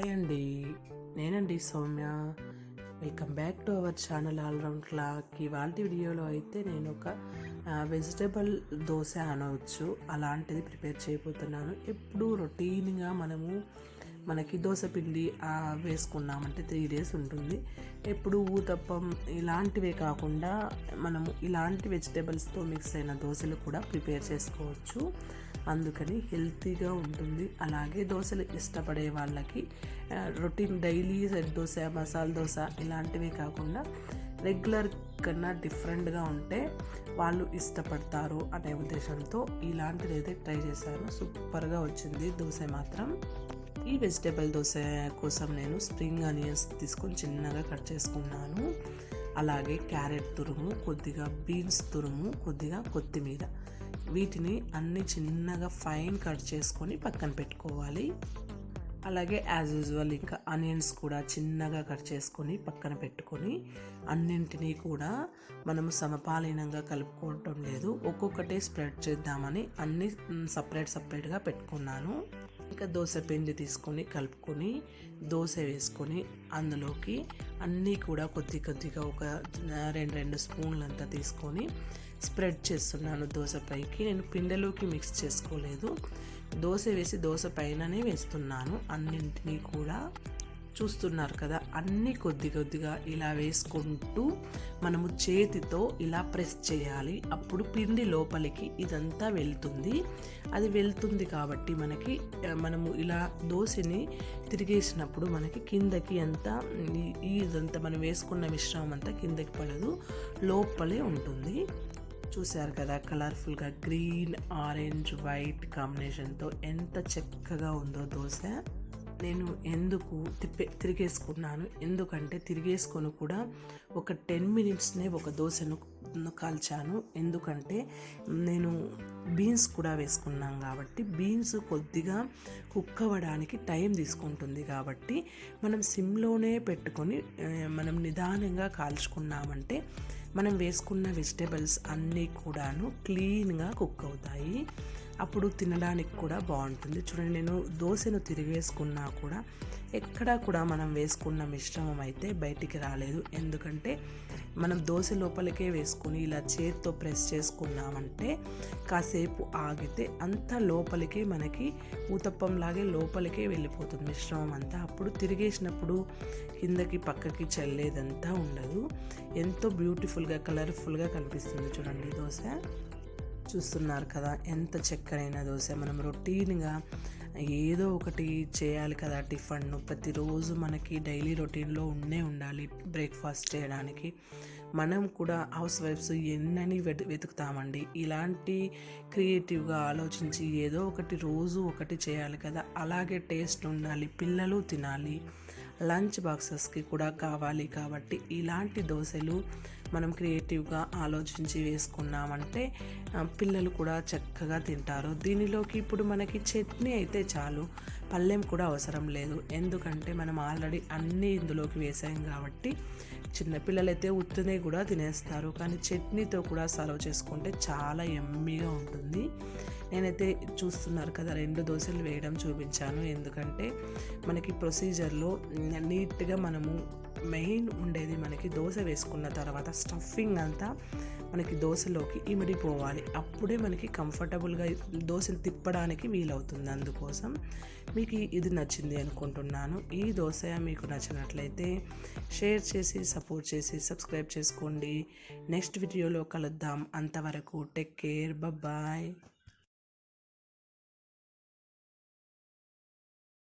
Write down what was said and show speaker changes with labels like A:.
A: Hi అండి. నేనండి Soumya. Welcome back to our channel all round clock. ఇవాళ వీడియోలో అయితే నేను ఒక వెజిటేబుల్ దోశ అనవచ్చు అలాంటిది ప్రిపేర్ చేయబోతున్నాను. ఎప్పుడు రొటీన్గా మనము మనకి దోశ పిండి వేసుకున్నామంటే త్రీ డేస్ ఉంటుంది. ఎప్పుడు ఊతప్పం ఇలాంటివే కాకుండా మనము ఇలాంటి వెజిటేబుల్స్తో మిక్స్ అయిన దోశలు కూడా ప్రిపేర్ చేసుకోవచ్చు. అందుకని హెల్తీగా ఉంటుంది. అలాగే దోశలు ఇష్టపడే వాళ్ళకి routine daily set dosa masala dosa ఇలాంటివే కాకుండా రెగ్యులర్ కన్నా డిఫరెంట్గా ఉంటే వాళ్ళు ఇష్టపడతారు అనే ఉద్దేశంతో ఇలాంటిది అయితే ట్రై చేశాను. సూపర్గా వచ్చింది దోశ మాత్రం. ఈ వెజిటేబుల్ దోశ కోసం నేను స్ప్రింగ్ ఆనియన్స్ తీసుకొని చిన్నగా కట్ చేసుకున్నాను. అలాగే క్యారెట్ తురుము కొద్దిగా బీన్స్ తురుము కొద్దిగా కొత్తిమీర. వీటిని అన్ని చిన్నగా ఫైన్ కట్ చేసుకొని పక్కన పెట్టుకోవాలి. అలాగే యాజ్ యూజువల్ ఇంకా ఆనియన్స్ కూడా చిన్నగా కట్ చేసుకొని పక్కన పెట్టుకొని అన్నింటినీ కూడా మనము సమపాలీనంగా కలుపుకోవటం లేదు. ఒక్కొక్కటే స్ప్రెడ్ చేద్దామని అన్నీ సపరేట్ సపరేట్గా పెట్టుకున్నాను. ఇంకా దోశ పిండి తీసుకొని కలుపుకొని దోశ వేసుకొని అందులోకి అన్నీ కూడా కొద్ది కొద్దిగా ఒక రెండు రెండు స్పూన్లంతా తీసుకొని స్ప్రెడ్ చేస్తున్నాను దోశ పైకి. నేను పిండిలోకి మిక్స్ చేసుకోలేదు. దోశ వేసి దోశ పైననే వేస్తున్నాను. అన్నింటినీ కూడా చూస్తున్నారు కదా అన్నీ కొద్ది కొద్దిగా ఇలా వేసుకుంటూ మనము చేతితో ఇలా ప్రెస్ చేయాలి. అప్పుడు పిండి లోపలికి ఇదంతా వెళ్తుంది. అది వెళ్తుంది కాబట్టి మనకి మనము ఇలా దోశని తిరిగేసినప్పుడు మనకి కిందకి అంతా ఈ ఇదంతా మనం వేసుకున్న మిశ్రమం అంతా కిందకి పడదు లోపలే ఉంటుంది. చూశారు కదా కలర్ఫుల్గా గ్రీన్ ఆరెంజ్ వైట్ కాంబినేషన్తో ఎంత చక్కగా ఉందో దోశ. నేను ఎందుకు తిప్పే తిరిగేసుకున్నాను? ఎందుకంటే తిరిగేసుకొని కూడా ఒక టెన్ మినిట్స్నే ఒక దోశను కాల్చాను. ఎందుకంటే నేను బీన్స్ కూడా వేసుకున్నాం కాబట్టి బీన్స్ కొద్దిగా కుక్ అవ్వడానికి టైం తీసుకుంటుంది కాబట్టి మనం సిమ్లోనే పెట్టుకొని మనం నిదానంగా కాల్చుకున్నామంటే మనం వేసుకున్న వెజిటేబుల్స్ అన్నీ కూడాను క్లీన్గా కుక్ అవుతాయి. అప్పుడు తినడానికి కూడా బాగుంటుంది. చూడండి నేను దోశను తిరిగేసుకున్నా కూడా ఎక్కడా కూడా మనం వేసుకున్న మిశ్రమం అయితే బయటికి రాలేదు. ఎందుకంటే మనం దోశ లోపలికే వేసుకుని ఇలా చేతితో ప్రెస్ చేసుకున్నామంటే కాసేపు ఆగితే అంత లోపలికే మనకి ఊతప్పంలాగే లోపలికే వెళ్ళిపోతుంది మిశ్రమం అంతా. అప్పుడు తిరిగేసినప్పుడు కిందకి పక్కకి చల్లేదంతా ఉండదు. ఎంతో బ్యూటిఫుల్గా కలర్ఫుల్గా కనిపిస్తుంది చూడండి దోశ. చూస్తున్నారు కదా ఎంత చక్కరైన దోశ. మనం రొటీన్గా ఏదో ఒకటి చేయాలి కదా టిఫన్ ప్రతిరోజు మనకి డైలీ రొటీన్లో ఉండే ఉండాలి బ్రేక్ఫాస్ట్ చేయడానికి. మనం కూడా హౌస్ వైఫ్స్ ఎన్నని వెతు వెతుకుతామండి. ఇలాంటి క్రియేటివ్గా ఆలోచించి ఏదో ఒకటి రోజు ఒకటి చేయాలి కదా. అలాగే టేస్ట్ ఉండాలి పిల్లలు తినాలి. లంచ్ బాక్సెస్కి కూడా కావాలి కాబట్టి ఇలాంటి దోశలు మనం క్రియేటివ్గా ఆలోచించి వేసుకున్నామంటే పిల్లలు కూడా చక్కగా తింటారు. దీనిలోకి ఇప్పుడు మనకి చట్నీ అయితే చాలు. పళ్ళెం కూడా అవసరం లేదు. ఎందుకంటే మనం ఆల్రెడీ అన్నీ ఇందులోకి వేసాం కాబట్టి చిన్నపిల్లలైతే ఉత్తునే కూడా తినేస్తారు. కానీ చట్నీతో కూడా సర్వ్ చేసుకుంటే చాలా ఎమ్మీగా ఉంటుంది. నేనైతే చూస్తున్నారు కదా రెండు దోశలు వేయడం చూపించాను. ఎందుకంటే మనకి ప్రొసీజర్లో నీట్గా మనము మెయిన్ ఉండేది మనకి దోశ వేసుకున్న తర్వాత స్టఫింగ్ అంతా మనకి దోశలోకి ఇమిడిపోవాలి. అప్పుడే మనకి కంఫర్టబుల్గా దోశలు తిప్పడానికి వీలవుతుంది. అందుకోసం మీకు ఇది నచ్చింది అనుకుంటున్నాను. ఈ దోశ మీకు నచ్చినట్లయితే షేర్ చేసి సపోర్ట్ చేసి సబ్స్క్రైబ్ చేసుకోండి. నెక్స్ట్ వీడియోలో కలుద్దాం. అంతవరకు టేక్ కేర్. బాయ్